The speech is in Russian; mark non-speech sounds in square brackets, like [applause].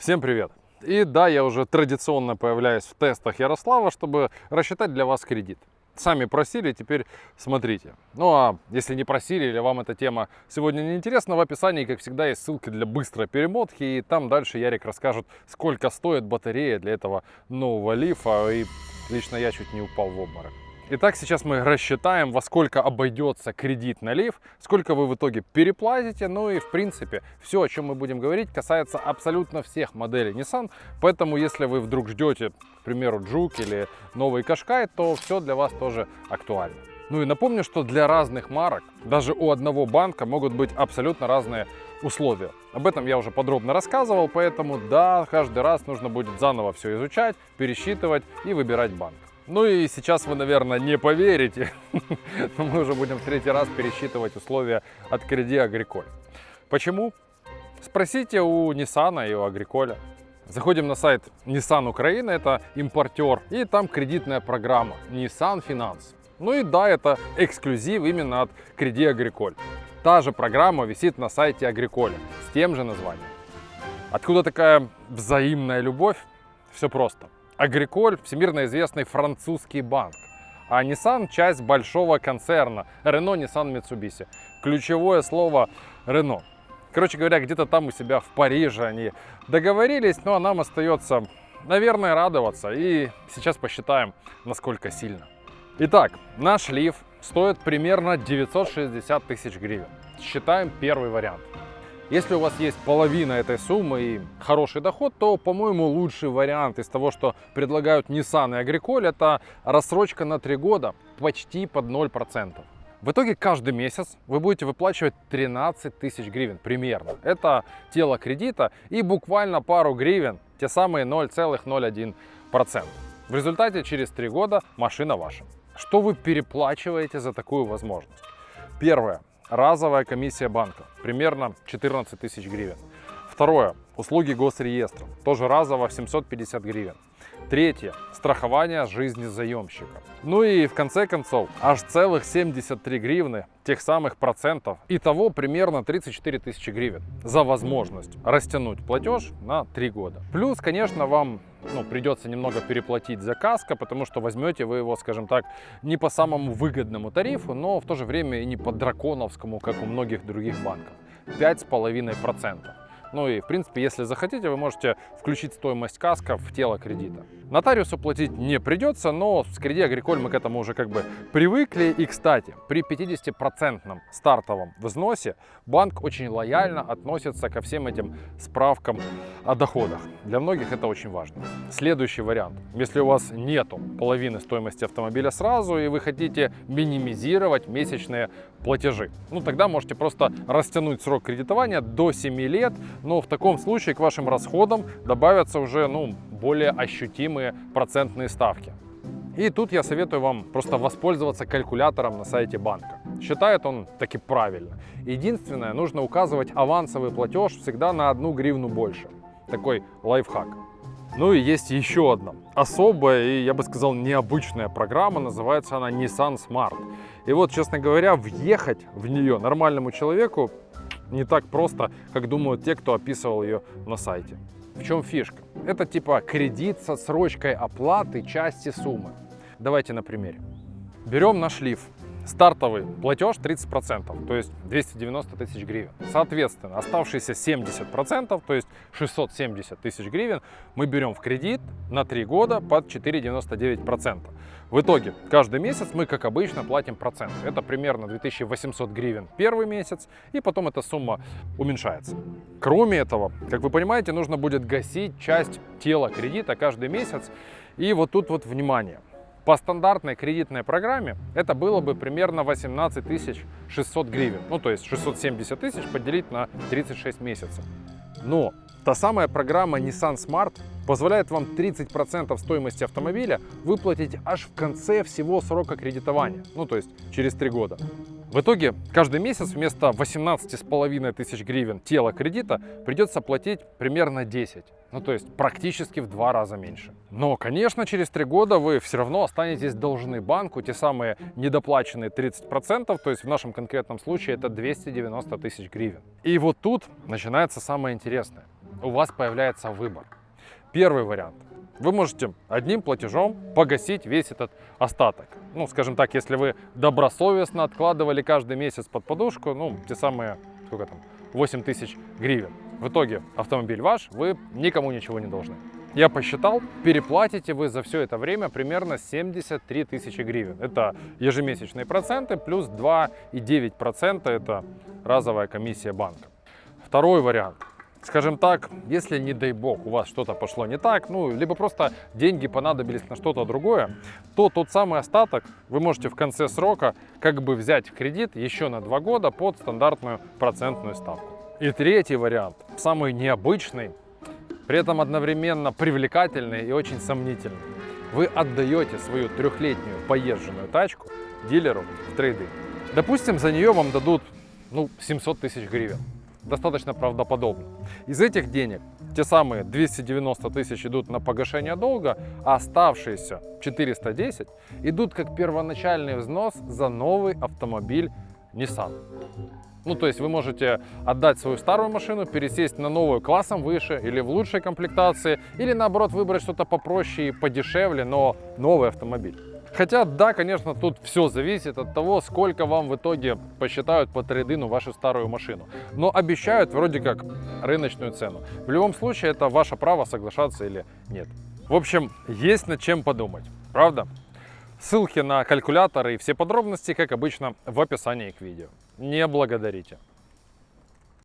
Всем привет! И да, я уже традиционно появляюсь в тестах Ярослава, чтобы рассчитать для вас кредит. Сами просили, теперь смотрите. Ну а если не просили или вам эта тема сегодня не интересна, в описании, как всегда, есть ссылки для быстрой перемотки. И там дальше Ярик расскажет, сколько стоит батарея для этого нового лифа. И лично я чуть не упал в обморок. Итак, сейчас мы рассчитаем, во сколько обойдется кредит на лиф, сколько вы в итоге переплатите. Ну и в принципе, все, о чем мы будем говорить, касается абсолютно всех моделей Nissan. Поэтому, если вы вдруг ждете, к примеру, Juke или новый Qashqai, то все для вас тоже актуально. Ну и напомню, что для разных марок, даже у одного банка могут быть абсолютно разные условия. Об этом я уже подробно рассказывал, поэтому да, каждый раз нужно будет заново все изучать, пересчитывать и выбирать банк. Ну и сейчас вы, наверное, не поверите, [laughs] но мы уже будем в третий раз пересчитывать условия от Креди Агриколь. Почему? Спросите у Nissan и у Агриколя. Заходим на сайт Nissan Украина, это импортер, и там кредитная программа Nissan Finance. Ну и да, это эксклюзив именно от Креди Агриколь. Та же программа висит на сайте Агриколя с тем же названием. Откуда такая взаимная любовь? Все просто. Агриколь – всемирно известный французский банк, а Nissan – часть большого концерна Renault, Nissan, Mitsubishi. Ключевое слово Renault. Короче говоря, где-то там у себя в Париже они договорились, но нам остается, наверное, радоваться. И сейчас посчитаем, насколько сильно. Итак, наш лиф стоит примерно 960 тысяч гривен. Считаем первый вариант. Если у вас есть половина этой суммы и хороший доход, то, по-моему, лучший вариант из того, что предлагают Nissan и Agricole, это рассрочка на 3 года почти под 0%. В итоге каждый месяц вы будете выплачивать 13 тысяч гривен примерно. Это тело кредита и буквально пару гривен, те самые 0,01%. В результате через 3 года машина ваша. Что вы переплачиваете за такую возможность? Первое разовая комиссия банка, примерно 14 тысяч гривен. Второе, услуги госреестра, тоже разово 750 гривен. Третье, страхование жизни заемщика. Ну и в конце концов, аж целых 73 гривны тех самых процентов. Итого примерно 34 тысячи гривен за возможность растянуть платеж на 3 года. Плюс, конечно, вам ну, придется немного переплатить за каско, потому что возьмете вы его, скажем так, не по самому выгодному тарифу, но в то же время и не по драконовскому, как у многих других банков. 5,5%. Ну и, в принципе, если захотите, вы можете включить стоимость каска в тело кредита. Нотариусу платить не придется, но с кредит Агриколь мы к этому уже как бы привыкли. И, кстати, при 50% стартовом взносе банк очень лояльно относится ко всем этим справкам о доходах. Для многих это очень важно. Следующий вариант. Если у вас нету половины стоимости автомобиля сразу, и вы хотите минимизировать месячные платежи, ну тогда можете просто растянуть срок кредитования до 7 лет, но в таком случае к вашим расходам добавятся уже ну, более ощутимые процентные ставки. И тут я советую вам просто воспользоваться калькулятором на сайте банка. Считает он таки правильно. Единственное, нужно указывать авансовый платеж всегда на одну гривну больше. Такой лайфхак. Ну и есть еще одна особая и, я бы сказал, необычная программа. Называется она Nissan Smart. И вот, честно говоря, въехать в нее нормальному человеку не так просто, как думают те, кто описывал ее на сайте. В чем фишка? Это типа кредит со срочкой оплаты части суммы. Давайте на примере. Берем наш лиф. Стартовый платеж 30%, то есть 290 тысяч гривен. Соответственно, оставшиеся 70%, то есть 670 тысяч гривен, мы берем в кредит на 3 года под 4,99%. В итоге, каждый месяц мы, как обычно, платим процент. Это примерно 2800 гривен первый месяц, и потом эта сумма уменьшается. Кроме этого, как вы понимаете, нужно будет гасить часть тела кредита каждый месяц. И вот тут вот внимание – по стандартной кредитной программе это было бы примерно 18 600 гривен. Ну, то есть 670 тысяч поделить на 36 месяцев. Но та самая программа Nissan Smart позволяет вам 30% стоимости автомобиля выплатить аж в конце всего срока кредитования, ну то есть через 3 года. В итоге каждый месяц вместо 18,5 тысяч гривен тела кредита придется платить примерно 10. Ну то есть практически в два раза меньше. Но, конечно, через три года вы все равно останетесь должны банку те самые недоплаченные 30%, то есть в нашем конкретном случае это 290 тысяч гривен. И вот тут начинается самое интересное. у вас появляется выбор. Первый вариант. Вы можете одним платежом погасить весь этот остаток. Ну, скажем так, если вы добросовестно откладывали каждый месяц под подушку, ну, те самые, сколько там, 8 тысяч гривен. В итоге автомобиль ваш, вы никому ничего не должны. Я посчитал, переплатите вы за все это время примерно 73 тысячи гривен. Это ежемесячные проценты плюс 2,9% это разовая комиссия банка. Второй вариант. Скажем так, если, не дай бог, у вас что-то пошло не так, ну, либо просто деньги понадобились на что-то другое, то тот самый остаток вы можете в конце срока как бы взять в кредит еще на два года под стандартную процентную ставку. И третий вариант, самый необычный, при этом одновременно привлекательный и очень сомнительный. Вы отдаете свою трехлетнюю поезженную тачку дилеру в трейды. Допустим, за нее вам дадут ну, 700 тысяч гривен достаточно правдоподобно. Из этих денег те самые 290 тысяч идут на погашение долга, а оставшиеся 410 идут как первоначальный взнос за новый автомобиль Nissan. Ну, то есть вы можете отдать свою старую машину, пересесть на новую классом выше или в лучшей комплектации, или наоборот выбрать что-то попроще и подешевле, но новый автомобиль. Хотя, да, конечно, тут все зависит от того, сколько вам в итоге посчитают по трейдину вашу старую машину. Но обещают вроде как рыночную цену. В любом случае, это ваше право соглашаться или нет. В общем, есть над чем подумать, правда? Ссылки на калькуляторы и все подробности, как обычно, в описании к видео. Не благодарите.